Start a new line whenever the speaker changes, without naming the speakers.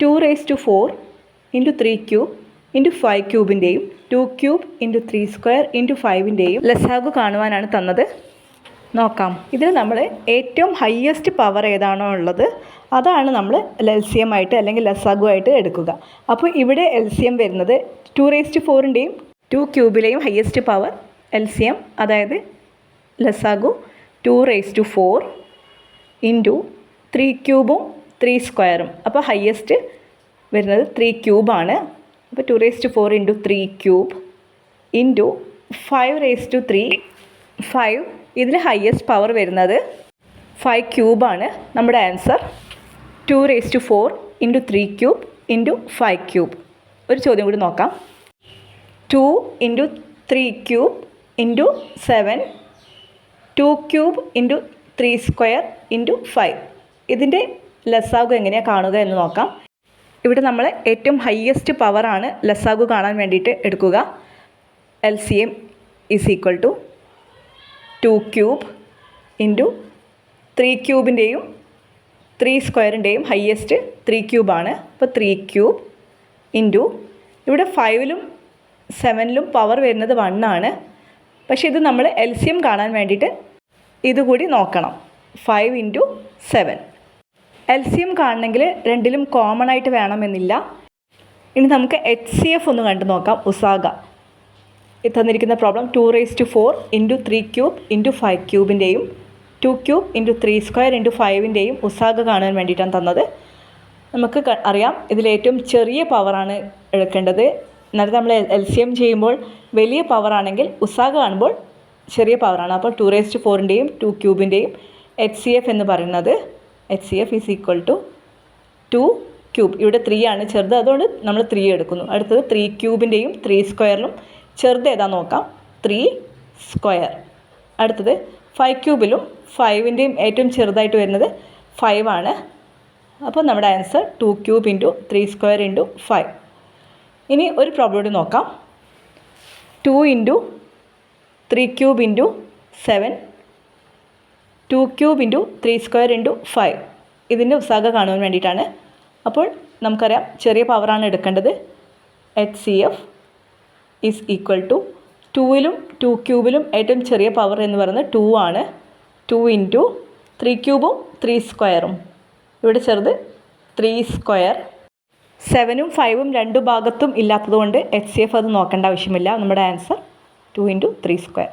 Two raise to four into three cube into five ക്യൂബിന്റെയും two cube into three square into ഫൈവിന്റെയും ലസാഗു കാണുവാനാണ് തന്നത്. നോക്കാം. ഇതിൽ നമ്മൾ ഏറ്റവും ഹയ്യസ്റ്റ് പവർ ഏതാണോ ഉള്ളത്? അതാണ് നമ്മൾ എൽ ആയിട്ട് അല്ലെങ്കിൽ ലസാഗു ആയിട്ട് എടുക്കുക. അപ്പോൾ ഇവിടെ എൽ സി എം വരുന്നത് ടു റേസ്റ്റ് ഫോറിന്റെയും two ക്യൂബിലെയും highest power L C M അതായത് ലസാഗു two raise to four into three ക്യൂബും three സ്ക്വയറും അപ്പോൾ ഹയസ്റ്റ് വരുന്നത് ത്രീ ക്യൂബാണ് അപ്പോൾ two raise to four into three cube into five raise to three five ഇതിൽ highest power വരുന്നത് five ക്യൂബാണ് നമ്മുടെ answer two raise to four into three cube into five cube ഒരു ചോദ്യം കൂടി നോക്കാം. Two into three cube into seven two cube into three square into five ഇതിന്റെ ലസാഗു എങ്ങനെയാണ് കാണുക എന്ന് നോക്കാം. ഇവിടെ നമ്മൾ ഏറ്റവും ഹയ്യസ്റ്റ് പവറാണ് ലസാഗു കാണാൻ വേണ്ടിയിട്ട് എടുക്കുക. L C M is equal to two cube into three ക്യൂബിന്റെയും three സ്ക്വയറിന്റെയും ഹയ്യസ്റ്റ് ത്രീ ക്യൂബാണ് അപ്പോൾ ത്രീ ക്യൂബ് ഇന്റു ഇവിടെ ഫൈവിലും സെവനിലും പവർ വരുന്നത് വൺ ആണ്. പക്ഷേ ഇത് നമ്മൾ എൽ സി എം കാണാൻ വേണ്ടിയിട്ട് ഇതുകൂടി നോക്കണം. Five into seven L C M കാണണമെങ്കിൽ രണ്ടിലും കോമൺ ആയിട്ട് വേണമെന്നില്ല. ഇനി നമുക്ക് എച്ച് സി എഫ് ഒന്ന് കണ്ടു നോക്കാം. ഉസാഗ തന്നിരിക്കുന്ന problem two raise to four into three cube into five ക്യൂബിന്റെയും two cube into three square into ഫൈവിന്റെയും ഉസാഗ കാണാൻ വേണ്ടിയിട്ടാണ് തന്നത്. നമുക്ക് അറിയാം ഇതിലേറ്റവും ചെറിയ പവറാണ് എടുക്കേണ്ടത്. നേരത്തെ നമ്മൾ എൽ സി എം ചെയ്യുമ്പോൾ വലിയ പവറാണെങ്കിൽ ഉസാഗ കാണുമ്പോൾ ചെറിയ പവറാണ് അപ്പോൾ ടു റേസ് ടു ഫോറിന്റെയും ടു ക്യൂബിന്റെയും എച്ച് സി എഫ് എന്ന് പറയുന്നത്. H C F is equal to two cube ഇവിടെ ത്രീ ആണ് ചെറുത് അതുകൊണ്ട് നമ്മൾ ത്രീ എടുക്കുന്നു. അടുത്തത് ത്രീ ക്യൂബിന്റെയും ത്രീ സ്ക്വയറിലും ചെറുത് ഏതാ നോക്കാം? ത്രീ സ്ക്വയർ അടുത്തത് ഫൈവ് ക്യൂബിലും ഫൈവിന്റെയും ഏറ്റവും ചെറുതായിട്ട് വരുന്നത് ഫൈവ് ആണ്. അപ്പോൾ നമ്മുടെ answer two cube into three square into five ഇനി ഒരു പ്രോബ്ലം കൂടി നോക്കാം. Two into three cube into seven two cube into three square into five ഇതിന്റെ ഉസാഗ കാണുവാൻ വേണ്ടിയിട്ടാണ്. അപ്പോൾ നമുക്കറിയാം ചെറിയ പവറാണ് എടുക്കേണ്ടത്. H C F is equal to ടൂവിലും two ക്യൂബിലും ഏറ്റവും ചെറിയ പവർ എന്ന് പറയുന്നത് ടു ആണ്. ടു ഇന്റു ത്രീ ക്യൂബും ത്രീ സ്ക്വയറും ഇവിടെ ചെറുത് ത്രീ സ്ക്വയർ സെവനും ഫൈവും രണ്ട് ഭാഗത്തും ഇല്ലാത്തതുകൊണ്ട് എച്ച് സി എഫ് അത് നോക്കേണ്ട ആവശ്യമില്ല. നമ്മുടെ answer two into three square